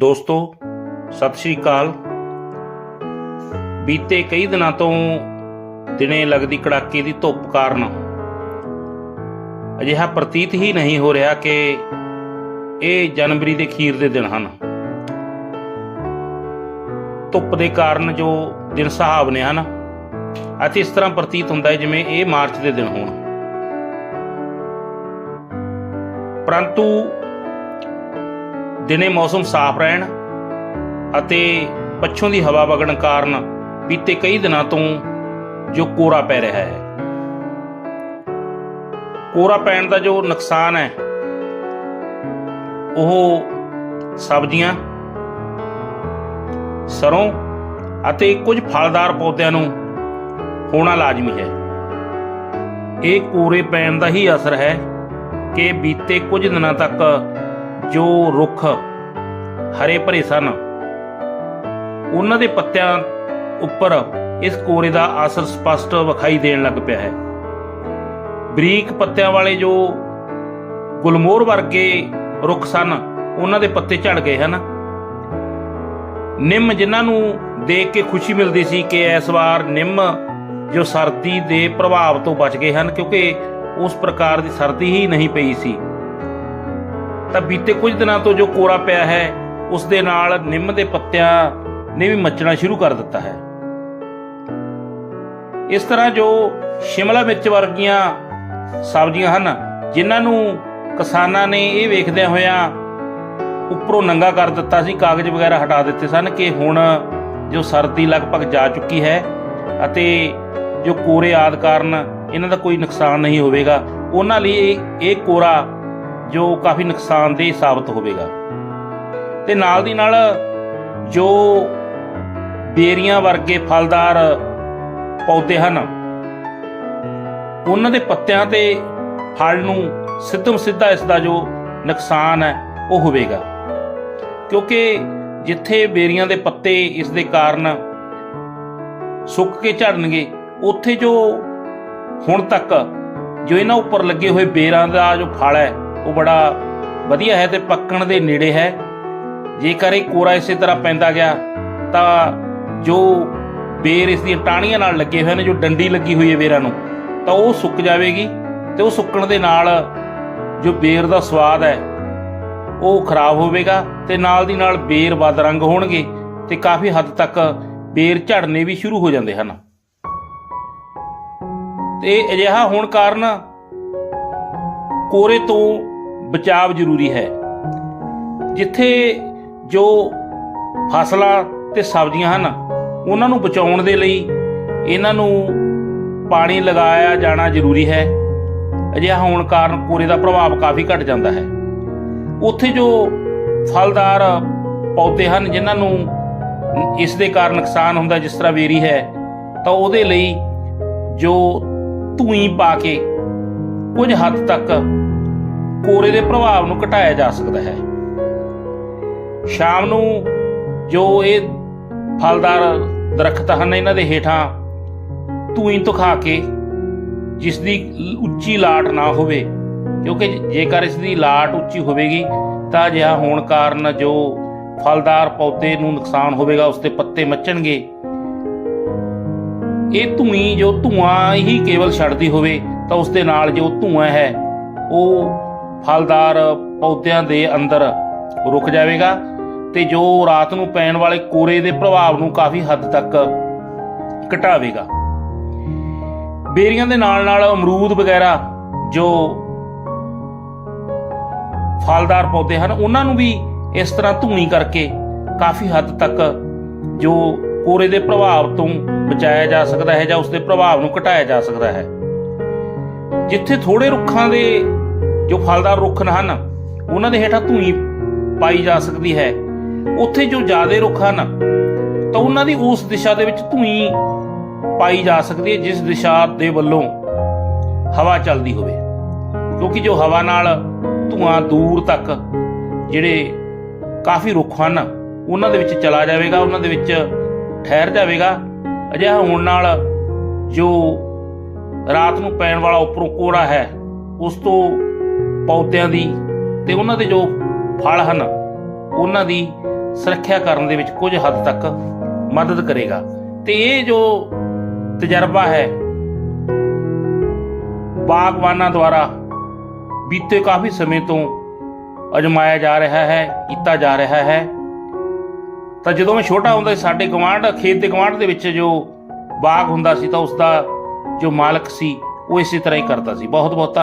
ਦੋਸਤੋ, ਸਤਿ ਸ਼੍ਰੀ ਅਕਾਲ। ਬੀਤੇ ਕਈ ਦਿਨਾਂ ਤੋਂ ਦਿਨੇ ਲੱਗਦੀ ਕੜਾਕੇ ਦੀ ਧੁੱਪ ਕਾਰਨ ਅਜਿਹਾ ਪ੍ਰਤੀਤ ਹੀ ਨਹੀਂ ਹੋ ਰਿਹਾ ਕਿ ਇਹ ਜਨਵਰੀ ਦੇ ਅਖੀਰ ਦੇ ਦਿਨ ਹਨ। ਧੁੱਪ ਦੇ ਕਾਰਨ ਜੋ ਦਿਨ ਸੁਹਾਵਣੇ ਹਨ, ਅਤੇ ਇਸ ਤਰ੍ਹਾਂ ਪ੍ਰਤੀਤ ਹੁੰਦਾ ਹੈ ਜਿਵੇਂ ਇਹ ਮਾਰਚ ਦੇ ਦਿਨ ਹੋਣ। ਪਰੰਤੂ ਦਿਨੇ ਮੌਸਮ ਸਾਫ਼ ਰਹਿਣ ਅਤੇ ਪੱਛੋਂ ਦੀ ਹਵਾ ਵਗਣ ਕਾਰਨ ਬੀਤੇ ਕਈ ਦਿਨਾਂ ਤੋਂ ਜੋ ਕੋਰਾ ਪੈ ਰਿਹਾ ਹੈ। ਕੋਰਾ ਪੈਣ ਦਾ ਜੋ ਨੁਕਸਾਨ ਹੈ, ਉਹ ਸਬਜ਼ੀਆਂ, ਸਰੋਂ ਅਤੇ ਕੁਝ ਫਲਦਾਰ ਪੌਦਿਆਂ ਨੂੰ ਹੋਣਾ ਲਾਜ਼ਮੀ ਹੈ। ਇਹ ਕੋਰੇ ਪੈਣ ਦਾ ਹੀ ਅਸਰ ਹੈ ਕਿ ਬੀਤੇ ਕੁਝ ਦਿਨਾਂ ਤੱਕ ਜੋ ਰੁੱਖ ਹਰੇ ਭਰੇ ਸਨ, ਉਹਨਾਂ ਦੇ ਪੱਤਿਆਂ ਉੱਪਰ ਇਸ ਕੋਰੇ ਦਾ ਅਸਰ ਸਪਸ਼ਟ ਵਿਖਾਈ ਦੇਣ ਲੱਗ ਪਿਆ ਹੈ। ਬਰੀਕ ਪੱਤਿਆਂ ਵਾਲੇ ਜੋ ਗੁਲਮੋਹਰ ਵਰਗੇ ਰੁੱਖ ਸਨ, ਉਹਨਾਂ ਦੇ ਪੱਤੇ ਝੜ ਗਏ ਹਨ। ਨਿੰਮ ਜਿਨ੍ਹਾਂ ਨੂੰ ਦੇਖ ਕੇ ਖੁਸ਼ੀ ਮਿਲਦੀ ਸੀ ਕਿ ਇਸ ਵਾਰ ਨਿੰਮ ਜੋ ਸਰਦੀ ਦੇ ਪ੍ਰਭਾਵ ਤੋਂ ਬਚ ਗਏ ਹਨ, ਕਿਉਂਕਿ ਉਸ ਪ੍ਰਕਾਰ ਦੀ ਸਰਦੀ ਹੀ ਨਹੀਂ ਪਈ ਸੀ। ਤਾਂ ਬੀਤੇ ਕੁਝ ਦਿਨਾਂ ਤੋਂ ਜੋ ਕੋਰਾ ਪਿਆ ਹੈ, ਉਸ ਦੇ ਨਾਲ ਨਿੰਮ ਦੇ ਪੱਤਿਆਂ ਨੇ ਵੀ ਮੱਚਣਾ ਸ਼ੁਰੂ ਕਰ ਦਿੱਤਾ ਹੈ। ਇਸ ਤਰ੍ਹਾਂ ਜੋ ਸ਼ਿਮਲਾ ਮਿਰਚ ਵਰਗੀਆਂ ਸਬਜ਼ੀਆਂ ਹਨ, ਜਿਨ੍ਹਾਂ ਨੂੰ ਕਿਸਾਨਾਂ ਨੇ ਇਹ ਵੇਖਦਿਆਂ ਹੋਇਆਂ ਉੱਪਰੋਂ ਨੰਗਾ ਕਰ ਦਿੱਤਾ ਸੀ, ਕਾਗਜ਼ ਵਗੈਰਾ ਹਟਾ ਦਿੱਤੇ ਸਨ ਕਿ ਹੁਣ ਜੋ ਸਰਦੀ ਲਗਭਗ ਜਾ ਚੁੱਕੀ ਹੈ ਅਤੇ ਜੋ ਕੋਰੇ ਆਦ ਕਾਰਨ ਇਹਨਾਂ ਦਾ ਕੋਈ ਨੁਕਸਾਨ ਨਹੀਂ ਹੋਵੇਗਾ, ਉਹਨਾਂ ਲਈ ਇਹ ਇਹ ਕੋਰਾ ਜੋ ਕਾਫੀ ਨੁਕਸਾਨਦੇਹ ਸਾਬਤ ਹੋਵੇਗਾ। ਤੇ ਨਾਲ ਦੀ ਨਾਲ ਜੋ ਬੇਰੀਆਂ ਵਰਗੇ ਫਲਦਾਰ ਪੌਦੇ ਹਨ, ਉਹਨਾਂ ਦੇ ਪੱਤਿਆਂ ਤੇ ਫਲ ਨੂੰ ਸਿੱਧਮ ਸਿੱਧਾ ਇਸ ਦਾ ਜੋ ਨੁਕਸਾਨ ਹੈ, ਉਹ ਹੋਵੇਗਾ। ਕਿਉਂਕਿ ਜਿੱਥੇ ਬੇਰੀਆਂ ਦੇ ਪੱਤੇ ਇਸ ਦੇ ਕਾਰਨ ਸੁੱਕ ਕੇ ਝੜਨਗੇ, ਉੱਥੇ ਜੋ ਹੁਣ ਤੱਕ ਜੋ ਇਹਨਾਂ ਉੱਪਰ ਲੱਗੇ ਹੋਏ ਬੇਰਾਂ ਦਾ ਜੋ ਫਲ ਹੈ ਉਹ ਬੜਾ ਵਧੀਆ ਹੈ ਤੇ ਪੱਕਣ ਦੇ ਨੇੜੇ ਹੈ। ਜੇਕਰ ਇਹ ਕੋਰਾ ਇਸੇ ਤਰ੍ਹਾਂ ਪੈਂਦਾ ਗਿਆ, ਤਾਂ ਜੋ ਬੇਰ ਇਸ ਦੀਆਂ ਟਾਹਣੀਆਂ ਨਾਲ ਲੱਗੇ ਹੋਏ ਨੇ, ਜੋ ਡੰਡੀ ਲੱਗੀ ਹੋਈ ਹੈ ਬੇਰਾਂ ਨੂੰ, ਤਾਂ ਉਹ ਸੁੱਕ ਜਾਵੇਗੀ ਤੇ ਉਹ ਸੁੱਕਣ ਦੇ ਨਾਲ ਜੋ ਬੇਰ ਦਾ ਸਵਾਦ ਹੈ, ਉਹ ਖਰਾਬ ਹੋਵੇਗਾ ਤੇ ਨਾਲ ਦੀ ਨਾਲ ਬੇਰ ਵੱਧ ਰੰਗ ਹੋਣਗੇ ਤੇ ਕਾਫੀ ਹੱਦ ਤੱਕ ਬੇਰ ਝੜਨੇ ਵੀ ਸ਼ੁਰੂ ਹੋ ਜਾਂਦੇ ਹਨ। ਤੇ ਅਜਿਹਾ ਹੋਣ ਕਾਰਨ ਕੋਰੇ ਤੋਂ ਬਚਾਵ ਜ਼ਰੂਰੀ ਹੈ। ਜਿੱਥੇ ਜੋ ਫਸਲਾਂ ਤੇ ਸਬਜ਼ੀਆਂ ਹਨ, ਉਹਨਾਂ ਨੂੰ ਬਚਾਉਣ ਦੇ ਲਈ ਇਹਨਾਂ ਨੂੰ ਪਾਣੀ ਲਗਾਇਆ ਜਾਣਾ ਜ਼ਰੂਰੀ ਹੈ। ਅਜਿਹਾ ਹੋਣ ਕਾਰਨ ਕੋਰੇ ਦਾ ਪ੍ਰਭਾਵ ਕਾਫੀ ਘਟ ਜਾਂਦਾ ਹੈ। ਉੱਥੇ ਜੋ ਫਲਦਾਰ ਪੌਦੇ ਹਨ, ਜਿਨ੍ਹਾਂ ਨੂੰ ਇਸ ਦੇ ਕਾਰਨ ਨੁਕਸਾਨ ਹੁੰਦਾ, ਜਿਸ ਤਰ੍ਹਾਂ ਵੇਰੀ ਹੈ, ਤਾਂ ਉਹਦੇ ਲਈ ਜੋ ਧੂਈ ਪਾ ਕੇ ਕੁਝ ਹੱਦ ਤੱਕ ਕੋਰੇ ਦੇ ਪ੍ਰਭਾਵ ਨੂੰ ਘਟਾਇਆ ਜਾ ਸਕਦਾ ਹੈ। ਸ਼ਾਮ ਨੂੰ ਜੋ ਇਹ ਫਲਦਾਰ ਦਰਖਤ ਹਨ, ਇਹਨਾਂ ਦੇ ਹੇਠਾਂ ਧੂਈ ਤੋਂ ਕੇ ਜਿਸ ਦੀ ਉੱਚੀ ਲਾਟ ਨਾ ਹੋਵੇ, ਕਿਉਂਕਿ ਜੇਕਰ ਇਸ ਦੀ ਲਾਟ ਉੱਚੀ ਹੋਵੇਗੀ, ਤਾਂ ਅਜਿਹਾ ਹੋਣ ਕਾਰਨ ਜੋ ਫਲਦਾਰ ਪੌਦੇ ਨੂੰ ਨੁਕਸਾਨ ਹੋਵੇਗਾ, ਉਸ ਦੇ ਪੱਤੇ ਮੱਚਣਗੇ। ਇਹ ਧੂਈ ਜੋ ਧੂਆਂ ਹੀ ਕੇਵਲ ਛੱਡਦੀ ਹੋਵੇ, ਤਾਂ ਉਸ ਦੇ ਨਾਲ ਜੋ ਧੂਆਂ ਹੈ, ਉਹ ਫਲਦਾਰ ਪੌਦਿਆਂ ਦੇ ਅੰਦਰ ਰੁਕ ਜਾਵੇਗਾ ਤੇ ਜੋ ਰਾਤ ਨੂੰ ਪੈਣ ਵਾਲੇ ਕੋਰੇ ਦੇ ਪ੍ਰਭਾਵ ਨੂੰ ਕਾਫੀ ਹੱਦ ਤੱਕ ਘਟਾਵੇਗਾ। ਬੇਰੀਆਂ ਦੇ ਨਾਲ ਨਾਲ ਅਮਰੂਦ ਵਗੈਰਾ ਜੋ ਫਲਦਾਰ ਪੌਦੇ ਹਨ, ਉਹਨਾਂ ਨੂੰ ਵੀ ਇਸ ਤਰ੍ਹਾਂ ਧੂਣੀ ਕਰਕੇ ਕਾਫੀ ਹੱਦ ਤੱਕ ਜੋ ਕੋਰੇ ਦੇ ਪ੍ਰਭਾਵ ਤੋਂ ਬਚਾਇਆ ਜਾ ਸਕਦਾ ਹੈ ਜਾਂ ਉਸ ਦੇ ਪ੍ਰਭਾਵ ਨੂੰ ਘਟਾਇਆ ਜਾ ਸਕਦਾ ਹੈ। ਜਿੱਥੇ ਥੋੜੇ ਰੁੱਖਾਂ ਦੇ ਜੋ ਫਲਦਾਰ ਰੁੱਖ ਹਨ, ਉਹਨਾਂ ਦੇ ਹੇਠਾਂ ਧੂਈ ਪਾਈ ਜਾ ਸਕਦੀ ਹੈ। ਉੱਥੇ ਜੋ ਜ਼ਿਆਦਾ ਰੁੱਖ ਹਨ, ਤਾਂ ਉਹਨਾਂ ਦੀ ਉਸ ਦਿਸ਼ਾ ਦੇ ਵਿੱਚ ਧੂਣੀ ਪਾਈ ਜਾ ਸਕਦੀ ਹੈ, ਜਿਸ ਦਿਸ਼ਾ ਦੇ ਵੱਲੋਂ ਹਵਾ ਚੱਲਦੀ ਹੋਵੇ। ਕਿਉਂਕਿ ਜੋ ਹਵਾ ਨਾਲ ਧੂਆਂ ਦੂਰ ਤੱਕ ਜਿਹੜੇ ਕਾਫੀ ਰੁੱਖ ਹਨ, ਉਹਨਾਂ ਦੇ ਵਿੱਚ ਚਲਾ ਜਾਵੇਗਾ, ਉਹਨਾਂ ਦੇ ਵਿੱਚ ਠਹਿਰ ਜਾਵੇਗਾ। ਅਜਿਹਾ ਹੋਣ ਨਾਲ ਜੋ ਰਾਤ ਨੂੰ ਪੈਣ ਵਾਲਾ ਉੱਪਰੋਂ ਕੋੜਾ ਹੈ, ਉਸ ਤੋਂ ਪੌਦਿਆਂ ਦੀ ਤੇ ਉਹਨਾਂ ਦੇ ਜੋ ਫਲ ਹਨ, ਉਹਨਾਂ ਦੀ ਸੁਰੱਖਿਆ ਕਰਨ ਦੇ ਵਿੱਚ ਕੁਝ ਹੱਦ ਤੱਕ ਮਦਦ ਕਰੇਗਾ। ਤੇ ਇਹ ਜੋ ਤਜਰਬਾ ਹੈ ਬਾਗਬਾਨਾਂ ਦੁਆਰਾ ਬੀਤੇ ਕਾਫੀ ਸਮੇਂ ਤੋਂ ਅਜਮਾਇਆ ਜਾ ਰਿਹਾ ਹੈ, ਕੀਤਾ ਜਾ ਰਿਹਾ ਹੈ। ਤਾਂ ਜਦੋਂ ਮੈਂ ਛੋਟਾ ਹੁੰਦਾ ਸੀ, ਸਾਡੇ ਗਵਾਂਢ ਖੇਤ ਦੇ ਗਵਾਂਢ ਦੇ ਵਿੱਚ ਜੋ ਬਾਗ ਹੁੰਦਾ ਸੀ, ਤਾਂ ਉਸ ਦਾ ਜੋ ਮਾਲਕ ਸੀ, ਉਹ ਇਸੇ ਤਰ੍ਹਾਂ ਹੀ ਕਰਦਾ ਸੀ। ਬਹੁਤ ਬਹੁਤ